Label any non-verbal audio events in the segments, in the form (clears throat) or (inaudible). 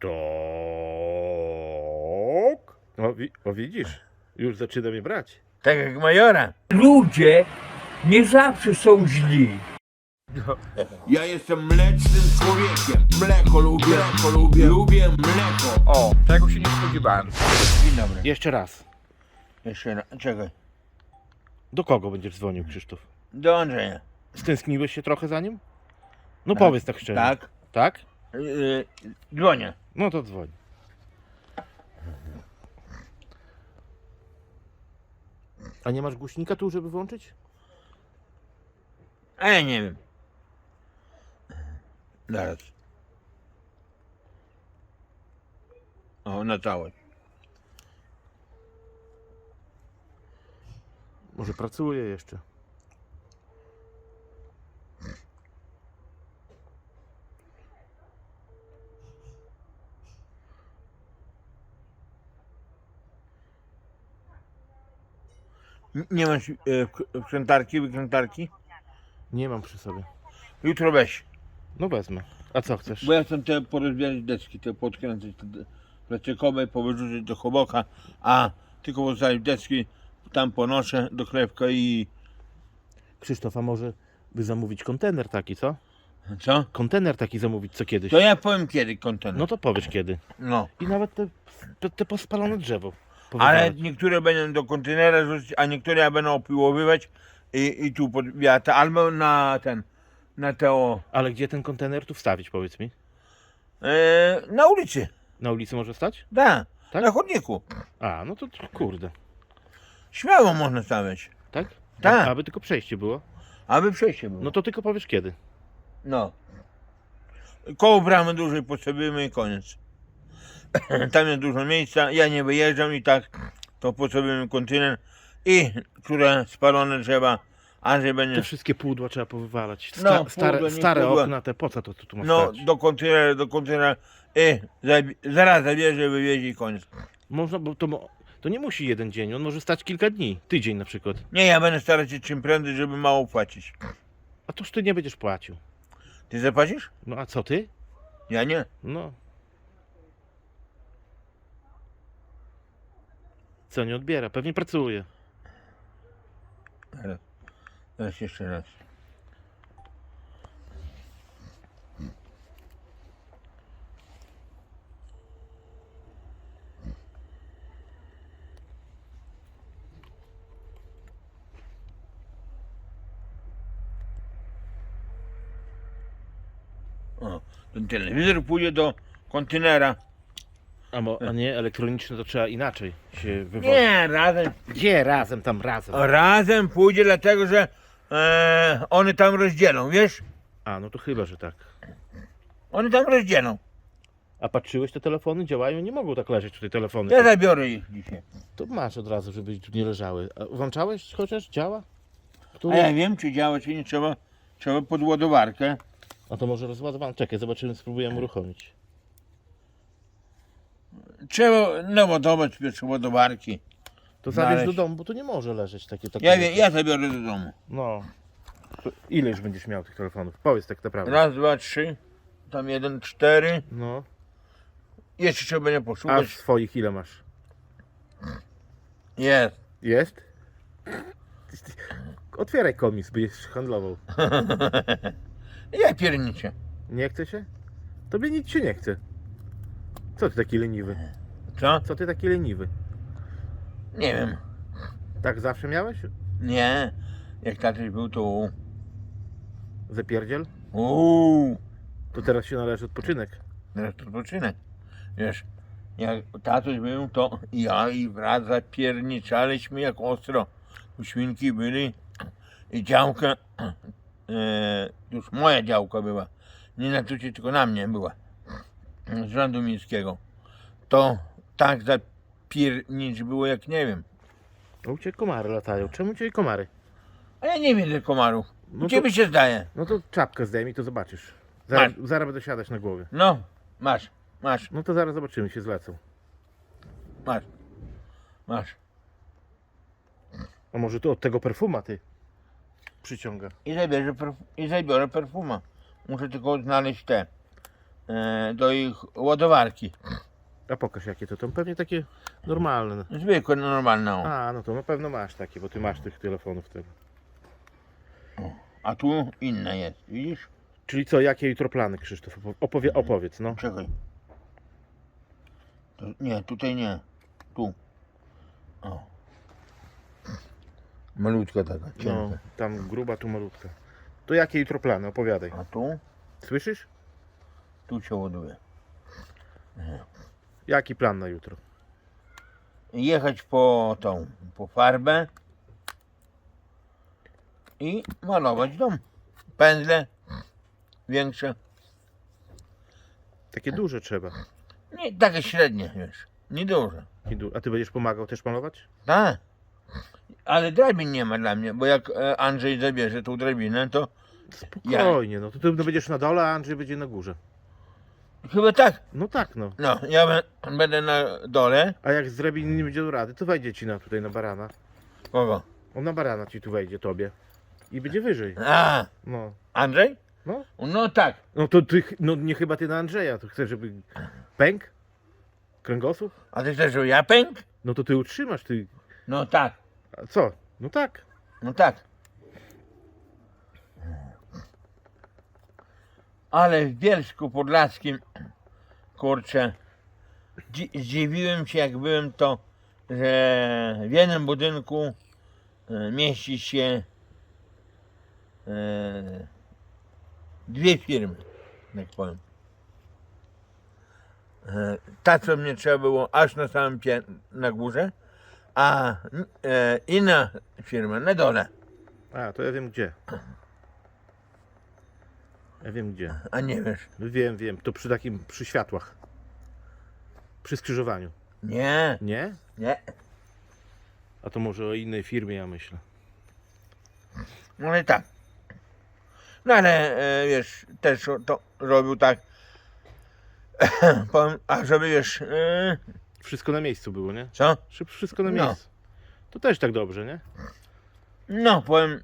Tak. O, wi- o widzisz, już zaczyna mnie brać. Tak jak majora. Ludzie nie zawsze są źli. Ja jestem mlecznym człowiekiem. Mleko lubię, mleko lubię, lubię mleko. O, tego się nie spodziewałem. Dzień dobry. Jeszcze raz. Jeszcze raz, czekaj. Do kogo będziesz dzwonił, Krzysztof? Do Andrzeja. Stęskniłeś się trochę za nim? No Tak. powiedz tak szczerze. Tak? Tak? Yy, dzwonię. No to dzwoń. A nie masz głośnika tu, żeby włączyć? A ja nie wiem. Zaraz. O, na całość. Może pracuje jeszcze. Nie masz e, wkrętarki, wykrętarki? Nie mam przy sobie. Jutro weź. No wezmę. A co chcesz? Bo ja chcę te porozbierać deski, te podkręcać, te de- plastikowe, powyrzucić do choboka, a tylko postawić deski, tam ponoszę do chlebka i... Krzysztof, a może by zamówić kontener taki, co? Co? Kontener taki zamówić co kiedyś. To ja powiem kiedy kontener. No to powiesz kiedy. No. I nawet te, te, te pospalone drzewo. Ale niektóre będą do kontenera rzucić, a niektóre ja będę opiłowywać i, i tu pod wiatr, albo na ten, na te o, Ale gdzie ten kontener tu wstawić, powiedz mi? e, na ulicy, Na ulicy może stać? da, Tak? na chodniku. A, no to kurde. Śmiało można stawiać, Tak? Tak. Aby tylko przejście było. aby przejście było. No to tylko powiesz kiedy. No. Koło bramy dużej postawimy i koniec. (clears throat) Tam jest dużo miejsca, ja nie wyjeżdżam i tak to postawimy kontener i które spalone drzewa, Andrzej Te będzie, wszystkie pudła trzeba powywalać. Sta, No, stare pudła, stare pudła. okna, te po co to tu, tu ma no stać? do kontenera, do kontenera i zabi- zaraz zabierze, wywiezie i koniec. Można, bo to, mo- to nie musi jeden dzień, on może stać kilka dni, tydzień na przykład. Nie, ja będę starać się czym prędzej, żeby mało płacić. A toż ty nie będziesz płacił. Ty zapłacisz? No a co ty? Ja nie. No. Co nie odbiera? Pewnie pracuje. Teraz, jeszcze raz. O, ten telewizor pójdzie do kontenera. A, mo, a nie, elektroniczne to trzeba inaczej się wywozić. Nie, razem Gdzie razem, tam razem. Razem pójdzie, dlatego że e, one tam rozdzielą, wiesz? A, no to chyba, że tak. One tam rozdzielą. A patrzyłeś, te telefony działają? Nie mogą tak leżeć tutaj telefony. Ja zabiorę ich dzisiaj. To masz od razu, żeby tu nie leżały. A włączałeś chociaż? Działa? Tu? A ja wiem, czy działa, czy nie trzeba. Trzeba pod ładowarkę. A to może rozładowałem. Czekaj, zobaczymy, spróbujemy uruchomić. Trzeba naładować pierwsze ładowarki. To zabierz Znaleźć. do domu, bo tu nie może leżeć takie... takie Ja, wiem, ja zabiorę do domu. No. To ile już będziesz miał tych telefonów? Powiedz tak naprawdę. Raz, dwa, trzy. Tam jeden, cztery. No. Jeszcze trzeba będzie A poszukać. swoich ile masz? Jest. Jest? Otwieraj komis, byś handlował. (laughs) Ja pierniczę. Nie chce się? Tobie nic się nie chce. Co ty taki leniwy? Co? Co ty taki leniwy? Nie wiem. Tak zawsze miałeś? Nie. Jak tatuś był, to. Zapierdziel? Uuu. To teraz się należy odpoczynek. Teraz to odpoczynek. Wiesz, jak tatuś był, to ja i brat zapierniczaliśmy jak ostro. Tu świnki byli i działka, e, już moja działka była, nie na tucie, tylko na mnie była, z rządu miejskiego. To tak zapiernicz było jak nie wiem. A u ciebie komary latają. Czemu u ciebie komary? A ja nie widzę komarów. No to- ciebie się zdaje. No to czapkę zdejmij, to zobaczysz. Zaraz, zaraz będę siadać na głowie. No, masz, masz, No to zaraz zobaczymy, się zlecą. masz, masz. A może to od tego perfuma ty przyciąga? I zabierze perf- i zabiorę perfuma. Muszę tylko znaleźć te. E, do ich ładowarki. A pokaż jakie to, to pewnie takie normalne. Zwykłe, normalne. o. A, no to na pewno masz takie, bo ty masz tych telefonów tego. A tu inne jest, widzisz? Czyli co, jakie jutro plany, Krzysztof? Opowie- Opowie, opowiedz, no. Czekaj. To, nie, tutaj nie. Tu. O. Malutka taka, no. Tam gruba, tu malutka. To jakie jutro plany? Opowiadaj. A tu? Słyszysz? Tu się ładuje. Jaki plan na jutro? Jechać po tą, po farbę i malować dom. Pędzle większe. Takie duże trzeba. Nie, takie średnie, wiesz. Nieduże. I du- A ty będziesz pomagał też malować? Tak. Ale drabin nie ma dla mnie, bo jak e, Andrzej zabierze tą drabinę, to Spokojnie, no to ty będziesz na dole, a Andrzej będzie na górze. Chyba tak. No tak, no. No, ja bę- będę na dole. A jak z nie będzie do rady, to wejdzie ci na tutaj na barana. Kogo? On na barana ci tu wejdzie, tobie. I będzie wyżej. A, No. Andrzej? No. No tak. No to ty, ch- no nie chyba ty na Andrzeja, to chcesz, żeby pęk? Kręgosłup? A ty chcesz, żeby ja pęk? No to ty utrzymasz, ty. No tak. A co? No tak. No tak. Ale w Bielsku Podlaskim, kurczę, dzi- zdziwiłem się jak byłem to, że w jednym budynku e, mieści się e, dwie firmy, tak powiem. E, Ta, co mnie trzeba było aż na samym pie- na górze, a e, inna firma na dole. A, to ja wiem gdzie. Ja wiem gdzie. A nie wiesz. Wiem, wiem. To przy takim, przy światłach. Przy skrzyżowaniu. Nie, Nie? nie. A to może o innej firmie ja myślę. No ale tak. No ale e, wiesz, też to robił tak. (clears throat) Powiem, a żeby wiesz, e, Wszystko na miejscu było, nie? co? Wszystko na No. miejscu. To też tak dobrze, nie? No powiem,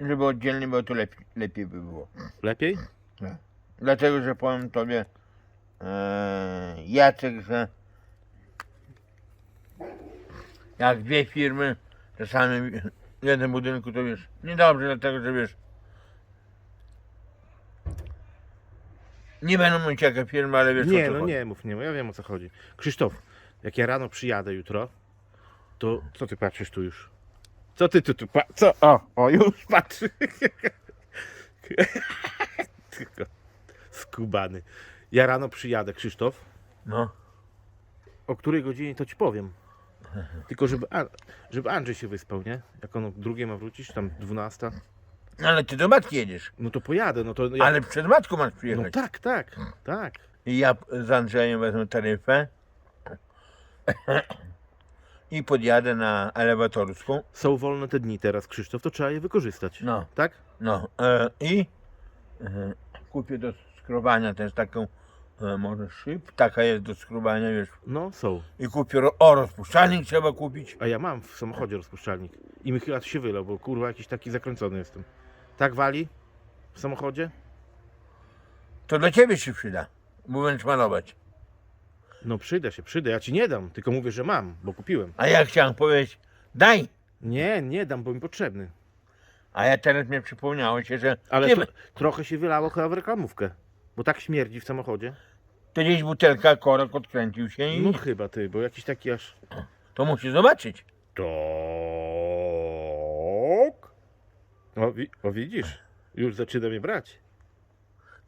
żeby oddzielnie było to lepiej, lepiej by było. Lepiej? Dlatego, że powiem tobie, e, Jacek, że jak dwie firmy, czasami w jednym budynku, to wiesz, niedobrze, dlatego, że wiesz, nie będę mówić jaka firma, ale wiesz Nie, o co no chodzi. nie mów, nie, ja wiem o co chodzi. Krzysztof, jak ja rano przyjadę jutro, to co ty patrzysz tu już? Co ty tu, tu pa- co? O, o, już patrzy. (laughs) Tylko Skubany. Ja rano przyjadę, Krzysztof. No, O której godzinie to ci powiem. Tylko żeby, An- żeby Andrzej się wyspał, nie? Jak on o drugiej ma wrócić, tam 12. ale ty do matki jedziesz, No to pojadę, no to ja... ale przed matką masz No przyjechać. tak, tak, tak. I ja z Andrzejem wezmę taryfę i podjadę na elewatorską. Są wolne te dni teraz, Krzysztof, to trzeba je wykorzystać. No. Tak? No e, i e, kupię do skrobania też taką e, może szyb, taka jest do skrobania, wiesz. No, są. I kupię ro, o rozpuszczalnik trzeba kupić. A ja mam w samochodzie rozpuszczalnik. I mi chyba się wylał, bo kurwa jakiś taki zakręcony jestem. Tak wali? W samochodzie? To dla ciebie się przyda, bo będziesz malować. No przyda się, przyda. Ja ci nie dam, tylko mówię, że mam, bo kupiłem. A ja chciałem powiedzieć, daj. Nie, nie dam, bo mi potrzebny. A ja teraz mnie przypomniało się, że Ale nie, to, trochę się wylało chyba w reklamówkę. Bo tak śmierdzi w samochodzie. to gdzieś butelka, korek odkręcił się i No chyba ty, bo jakiś taki aż... to musi zobaczyć. Tak. O, wi- o widzisz, już zaczyna mnie brać.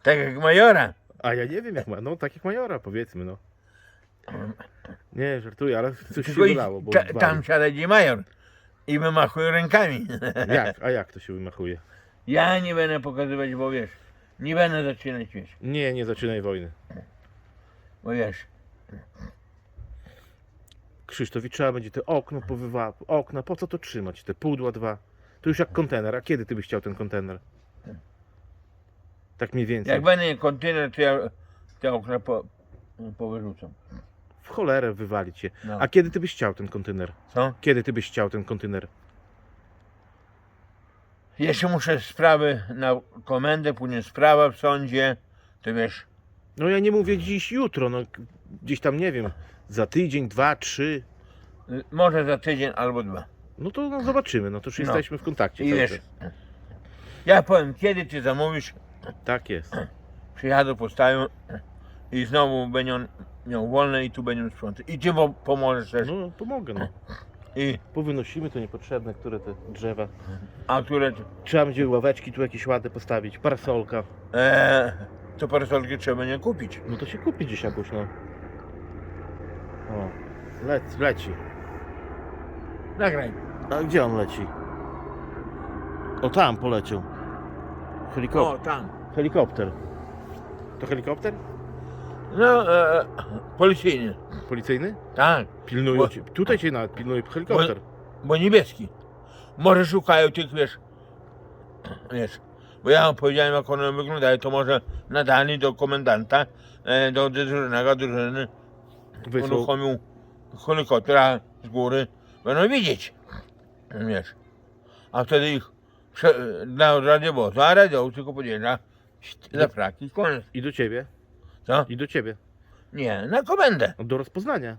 Tak jak majora. A ja nie wiem jak ma, no tak jak majora powiedzmy, no. Nie, żartuję, ale coś się Tylko idź, wylało, bo ta, walił. tam major i wymachuje rękami. (laughs) Jak? A jak to się wymachuje? Ja nie będę pokazywać, bo wiesz, nie będę zaczynać, wiesz, Nie, nie zaczynaj wojny. bo wiesz, Krzysztof, i trzeba będzie te okno powywa... Okna, po co to trzymać? Te pudła dwa. To już jak kontener. A kiedy ty byś chciał ten kontener? Tak mniej więcej. jak będę kontener, to ja te okna po, powyrzucam. W cholerę wywalić się. No. A kiedy ty byś chciał ten kontener? Co? Kiedy ty byś chciał ten kontener? Jeszcze muszę sprawy na komendę, później sprawa w sądzie, to wiesz, No ja nie mówię dziś, jutro, no gdzieś tam nie wiem, za tydzień, dwa, trzy. Y, Może za tydzień albo dwa. No to no, zobaczymy, no to już No. jesteśmy w kontakcie. I cały wiesz, czas. ja powiem, kiedy ty zamówisz, Tak jest. przyjadę, postawię i znowu będą miał wolne i tu będą sprzątać. I mo- pomożesz też. No pomogę, no. I, Powynosimy to niepotrzebne, które te drzewa. a które, Trzeba będzie ławeczki tu jakieś ładne postawić, parasolka. e, to parasolki trzeba nie kupić. No to się kupi gdzieś jakoś, no. O, lec, leci. Nagraj. A gdzie on leci? O tam poleciał. Helikopter. O, tam. Helikopter. To helikopter? No, e, policyjny. Policyjny? Tak, Pilnują Bo- cię. Tutaj cię nawet pilnuje helikopter. bo niebieski. Może szukają tych, wiesz, wiesz, bo ja wam powiedziałem, jak one wyglądają, to może nadali do komendanta, e, do dyżurnego drużyny, Wysłał. uruchomił helikoptera z góry, będą widzieć, wiesz. A wtedy ich prze, dla radiowozu, a radiowoz tylko podjeżdża za fraki, koniec. I do ciebie. Co? I do ciebie. Nie, na komendę. No, Do rozpoznania.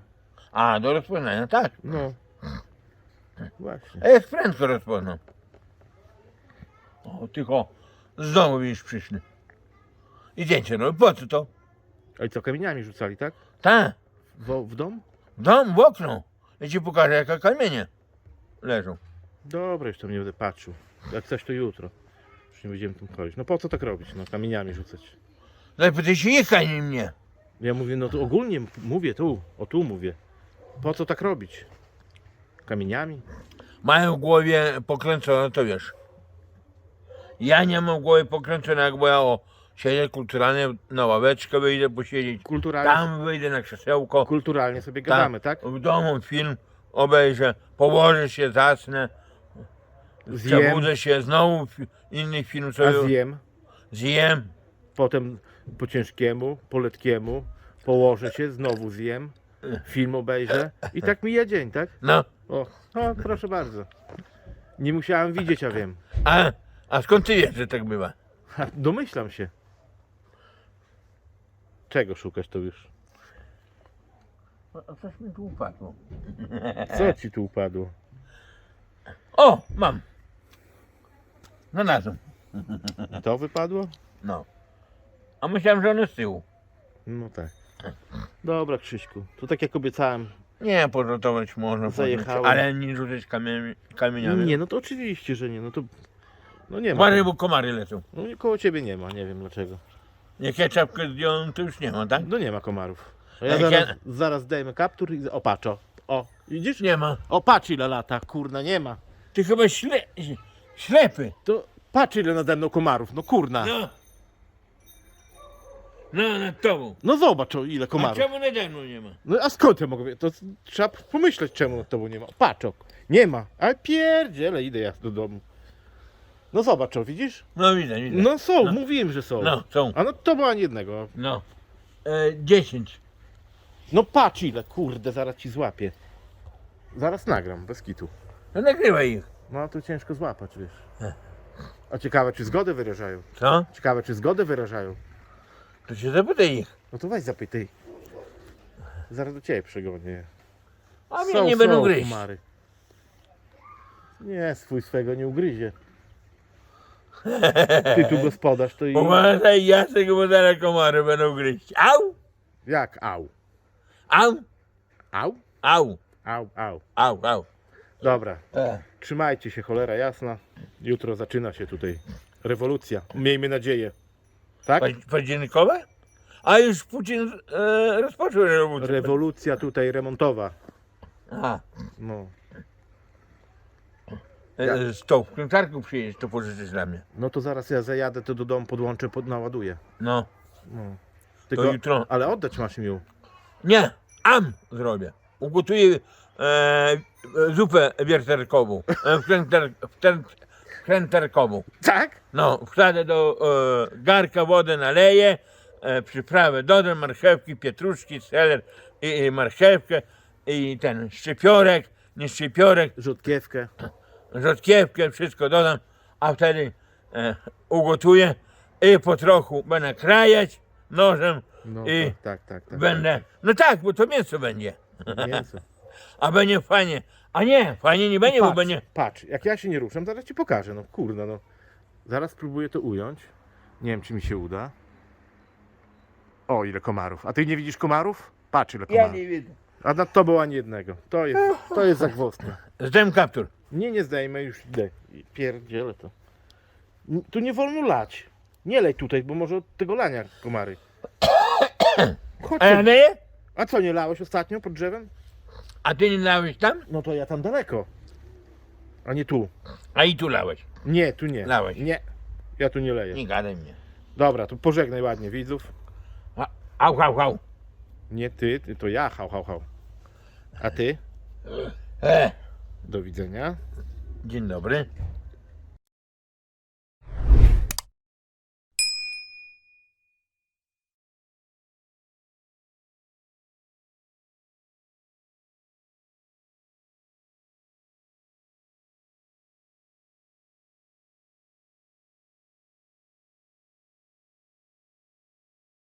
A, do rozpoznania, tak. No. Właśnie. A jak prędko rozpoznam. O, tylko znowu widzisz przyszli. I zdjęcie robię, po co to? A i co, kamieniami rzucali, tak? Tak, W, w dom? w dom, w okno. Ja ci pokażę, jakie kamienie leżą. Dobra, już tam nie będę patrzył. Jak coś to jutro. Już nie będziemy tam chodzić. No po co tak robić? No kamieniami rzucać. Zapytaj się ich, a nie mnie. Ja mówię, no to ogólnie mówię tu, o tu mówię. Po co tak robić? Kamieniami? Mają w głowie pokręcone, to wiesz. Ja nie mam w głowie pokręcone, jak bo ja o siedzieć kulturalnie na ławeczkę wyjdę posiedzieć. Kulturalnie, Tam wyjdę na krzesełko. kulturalnie sobie gadamy, tak? W domu film obejrzę, położę się, zasnę, Zjem, przebudzę się, znowu fi- inny film a sobie zjem. zjem. Potem po ciężkiemu, po letkiemu położę się, znowu zjem. Film obejrzę. I tak mija dzień, tak? No, O, o proszę bardzo. Nie musiałem widzieć, a wiem. a, a skąd ty wiesz, że tak bywa? Ha, Domyślam się. Czego szukasz to już? A coś mi tu upadło. Co ci tu upadło? O, mam. Znalazłem. To wypadło? No. A myślałem, że one z tyłu. No tak. Dobra, Krzyśku. To tak jak obiecałem. Nie, porzutować można, Zajechałem. ale nie rzucać kamieniami. kamieniami. Nie, no to oczywiście, że nie. No to. No nie ma. Uważaj, bo komary lecą. No nie, koło ciebie nie ma, nie wiem dlaczego. Jak ja czapkę zdjąłem, to już nie ma, tak? No nie ma komarów. A ja Jak zaraz, ja- zaraz zdejmę kaptur i. O, patrz, o. O, widzisz? Nie ma. O, patrz ile lata, kurna, nie ma. Ty chyba śle... ślepy. To patrz ile nade mną komarów, no kurna. No. No, nad tobą. No zobacz o ile A komarów. czemu nade mną nie ma? No a skąd ja mogę wiedzieć? To trzeba pomyśleć czemu nad tobą nie ma. Patrz, o, nie ma. Ale pierdziele, idę ja do domu. No zobacz, o, widzisz? No widzę, widzę. No są, No. mówiłem, że są. No, są. A no to była ani jednego. No. E, 10. No patrz ile, kurde, zaraz ci złapię. Zaraz nagram, bez kitu. To nagrywaj ich. No a to ciężko złapać, wiesz. A ciekawe, czy zgodę wyrażają. Co? Ciekawe, czy zgodę wyrażają. To się zapytaj ich. No to weź zapytaj. Zaraz do ciebie przegonię. A mnie Są, nie będą są gryźć. komary. Nie, swój swego nie ugryzie. Ty tu gospodarz, to i... Uważaj, Jacek, bo zaraz komary będą gryźć. Au! Jak au? Au! Au? Au! Au, au. Au, au. Dobra, E. trzymajcie się, cholera jasna. Jutro zaczyna się tutaj rewolucja. Miejmy nadzieję. Tak? Pa- Październikowe? A już Putin e, rozpoczął rewolucję. Rewolucja tutaj remontowa. Aha. No. E, z tą wkrętarką przyjedziesz, to pożyczysz dla mnie. no to zaraz ja zajadę, to do domu podłączę, pod, naładuję. No. No. To Tylko, jutro. ale oddać masz mi ją. Nie, am zrobię. Ugotuję e, zupę wierterkową. E, wkrętar, wkręt, wkrętarkową. Tak? No, wsadę do e, garka wodę naleję, e, przyprawę dodam, marchewki, pietruszki, seler i, i marchewkę i ten szczypiorek, nie szczypiorek, Rzutkiewkę. rzodkiewkę, wszystko dodam, a wtedy e, ugotuję i po trochu będę krajać nożem No I tak, tak, tak. tak. będę. No tak, bo to mięso będzie. Mięso. (laughs) A będzie fajnie. A nie, fajnie nie będzie, bo Patrz, będzie. patrz, jak ja się nie ruszam, zaraz ci pokażę, no kurna, no. Zaraz spróbuję to ująć. Nie wiem, czy mi się uda. O, ile komarów. A ty nie widzisz komarów? Patrz, ile Ja komarów. nie widzę. A nad tobą ani jednego. To jest, to jest zagwozdka. Zdejm kaptur. Nie, nie zdejmę, już idę. I Pierdzielę to. N- Tu nie wolno lać. Nie lej tutaj, bo może od tego lania komary. Chodź, A ja leję? A co, nie lałeś ostatnio pod drzewem? A ty nie lałeś tam? No to ja tam daleko. A nie tu. A i tu lałeś. Nie, tu nie. Lałeś. Nie. Ja tu nie leję. Nie gadaj mnie. Dobra, to pożegnaj ładnie widzów. A, au, au, au. Nie ty, ty to ja, hał, hał, hał. A ty? E, Do widzenia. dzień dobry.